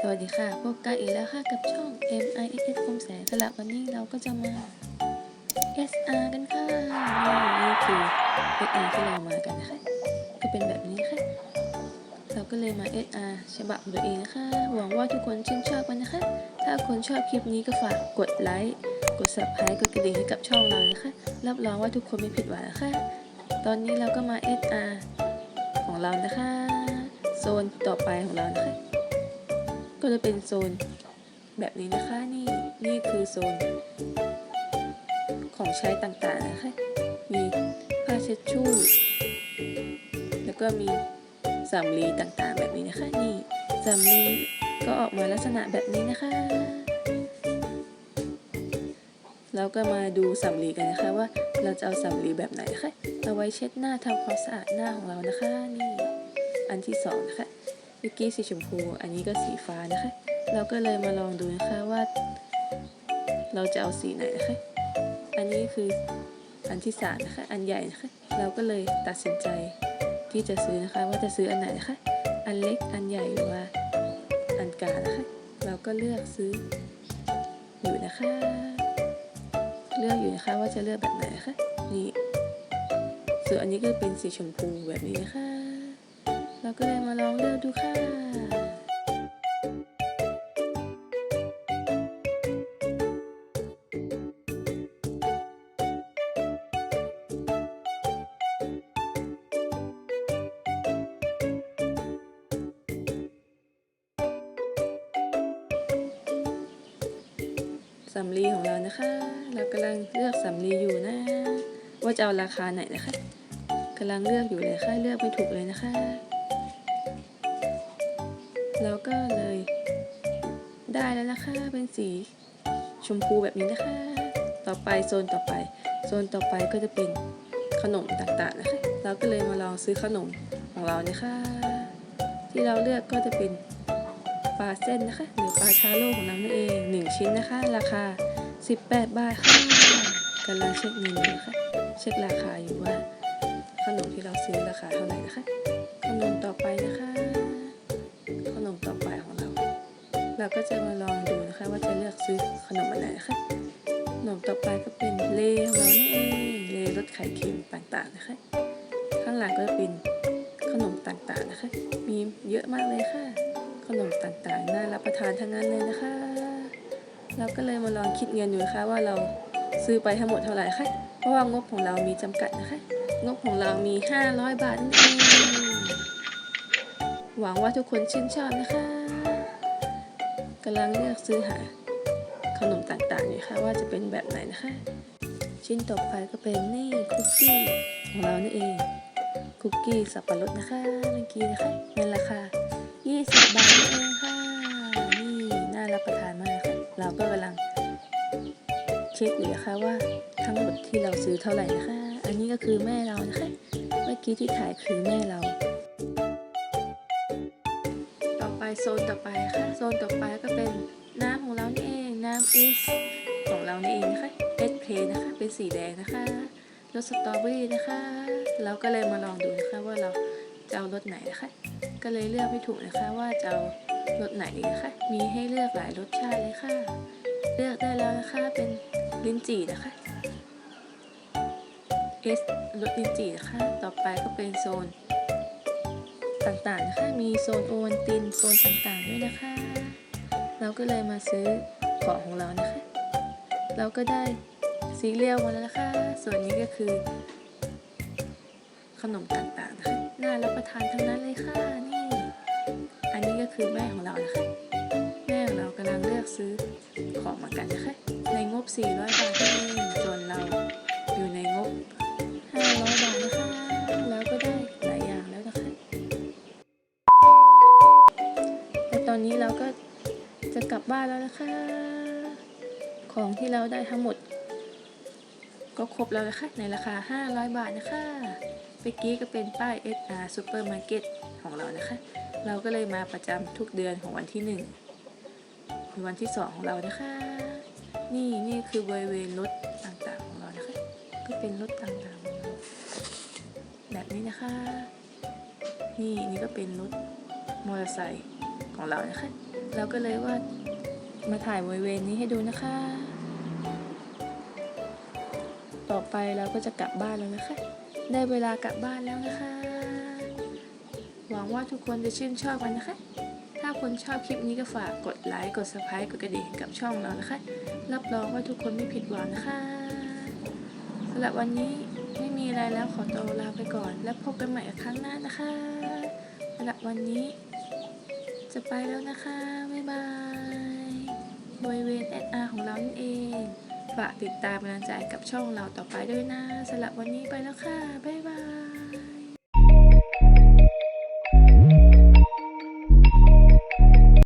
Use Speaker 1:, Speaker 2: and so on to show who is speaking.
Speaker 1: สวัสดีค่ะ พบกันอีกแล้วค่ะกับช่อง M I S S คมแสงสำหรับวันนี้เราก็จะมา S R กันค่ะนี่คือ S R ที่เรามากันนะคะก็เป็นแบบนี้ค่ะ เราก็เลยมา S R ฉบับตัวเองนะคะ หวังว่าทุกคนชื่นชอบกันนะคะ ถ้าคนชอบคลิปนี้ก็ฝากกดไลค์กด subscribe กดกระดิ่งให้กับช่องเรานะคะ รับรองว่าทุกคนไม่ผิดหวังนะคะ ตอนนี้เราก็มา S R ของเรานะคะ นต่อไปของเรานะคะ ก็จะเป็นโซนแบบนี้นะคะ นี่นี่คือโซน ของใช้ต่างๆนะคะ มีผ้าเช็ดชู่ แล้วก็มีสำลีต่างๆ แบบนี้นะคะ นี่สำลีก็ออกมาลักษณะแบบนี้นะคะเราก็มาดูสำลีกันนะคะว่าเราจะเอาสำลีแบบไหนนะคะเอาไว้เช็ดหน้าทำความสะอาดหน้าของเรานะคะนี่ อันที่สองนะคะเมื่อกี้สีชมพู อันนี้ก็สีฟ้านะคะ เราก็เลยมาลองดูนะคะว่า เราจะเอาสีไหนนะคะ อันนี้คืออันที่สามนะคะ อันใหญ่นะคะ เราก็เลยตัดสินใจที่จะซื้อนะคะ ว่าจะซื้ออันไหนนะคะ อันเล็ก อันใหญ่หรือว่าอันกลางนะคะ เราก็เลือกซื้ออยู่นะคะ เลือกอยู่นะคะว่าจะเลือกแบบไหนนะคะ นี่ส่วนอันนี้ก็เป็นสีชมพูแบบนี้นะคะ เราก็เลยมาลองเลือกดูค่ะ สำลีของเรานะคะ เรากำลังเลือกสำลีอยู่นะ ว่าจะเอาราคาไหนนะคะกำลังเลือกอยู่เลยค่ะ เลือกไม่ถูกเลยนะคะ เราก็เลยได้แล้วนะคะเป็นสีชมพูแบบนี้นะคะ ต่อไปโซนต่อไป โซนต่อไปก็จะเป็นขนมต่างๆนะคะ เราก็เลยมาลองซื้อขนมของเรานะคะ ที่เราเลือกก็จะเป็นปลาเส้นนะคะ หรือปลาชาโลของเรานั่นเองหนึ่งชิ้นนะคะ ราคา 18 บาทค่ะกำลังเช็คเงินอยู่นะคะ เช็คราคาอยู่ว่า ขนมที่เราซื้อราคาเท่าไหร่นะคะ ขนมต่อไปนะคะ ก็จะมาลองดูนะคะ ว่าจะเลือกซื้อขนมอะไรนะคะขนมต่อไปก็เป็นเลของเรานี่เองเลรสไข่เค็มต่างๆนะคะ ข้างหลังก็จะเป็นขนมต่างๆนะคะ มีเยอะมากเลยค่ะ ขนมต่างๆน่ารับประทานทั้งนั้นเลยนะคะ เราก็เลยมาลองคิดเงินดูนะคะว่าเราซื้อไปทั้งหมดเท่าไหร่คะเพราะว่างบของเรามีจำกัดนะคะ งบของเรามี 500 บาทนั่นเองหวังว่าทุกคนชื่นชอบนะคะ กำลังเลือกซื้อหาขนมต่างๆอยู่ค่ะว่าจะเป็นแบบไหนนะคะ ชิ้นต่อไปก็เป็นนี่คุกกี้ของเรานี่เอง คุกกี้สับปะรดนะคะเมื่อกี้นะคะในราคา 20 บาทเองค่ะ นี่น่ารับประทานมากค่ะเราก็กำลังเช็คอยู่นะคะว่าทั้งหมดที่เราซื้อเท่าไหร่นะคะ อันนี้ก็คือแม่เรานะคะ เมื่อกี้ที่ถ่ายคือแม่เรา ไปโซนต่อไปค่ะ โซนต่อไปก็เป็นน้ำของเรานี่เองน้ำอิสของเรานี่เองนะคะเอสเพลนะคะ เป็นสีแดงนะคะรสสตรอเบอรี่นะคะ เราก็เลยมาลองดูนะคะว่าเราจะเอารสไหนนะคะ ก็เลยเลือกไม่ถูกนะคะว่าจะเอารสไหนดีนะคะ มีให้เลือกหลายรสชาติเลยค่ะ เลือกได้แล้วนะคะเป็นลิ้นจี่นะคะ S รสลิ้นจี่นะคะ ต่อไปก็เป็นโซน ต่างๆนะคะมีโซนโอวัลตินโซนต่างๆด้วยนะคะ เราก็เลยมาซื้อของของเรานะคะ เราก็ได้ซีเรียลมาแล้วนะคะ ส่วนนี้ก็คือ ขนมต่างๆนะคะน่ารับประทานทั้งนั้นเลยค่ะนี่ อันนี้ก็คือแม่ของเรานะคะ แม่ของเรากำลังเลือกซื้อของเหมือนกันนะคะ ในงบ 400 บาทเอง อนนี้เราก็จะกลับบ้านแล้วนะคะ ของที่เราได้ทั้งหมด ก็ครบแล้วนะคะ ในราคา 500 บาทนะคะเมื่อกี้ก็เป็นป้าย SR Supermarket ของเรานะคะ เราก็เลยมาประจำทุกเดือนของวันที่ 1 เป็นวันที่ 2 ของเรานะคะ นี่นี่คือบริเวณรถต่างๆของเรานะคะ ก็เป็นรถต่างๆของแบบนี้นะคะ นี่นี่ก็เป็นรถมอเตอร์ไซค์ ของเรานะคะ เราก็เลยว่ามาถ่ายบริเวณนี้ให้ดูนะคะ ต่อไปเราก็จะกลับบ้านแล้วนะคะ ได้เวลากลับบ้านแล้วนะคะ หวังว่าทุกคนจะชื่นชอบกันนะคะ ถ้าคนชอบคลิปนี้ก็ฝากกดไลค์ กด subscribe กดกระดิ่งกับช่องเรานะคะ รับรองว่าทุกคนไม่ผิดหวังนะคะสำหรับวันนี้ไม่มีอะไรแล้วขอตัวลาไปก่อน แล้วพบกันใหม่ครั้งหน้านะคะสำหรับวันนี้ จะไปแล้วนะคะ บ๊ายบายบอยเวณ SR ของเรานั่นเอง ฝากติดตามกำลังใจกับช่องเราต่อไปด้วยนะสำหรับวันนี้ไปแล้วค่ะ บ๊ายบาย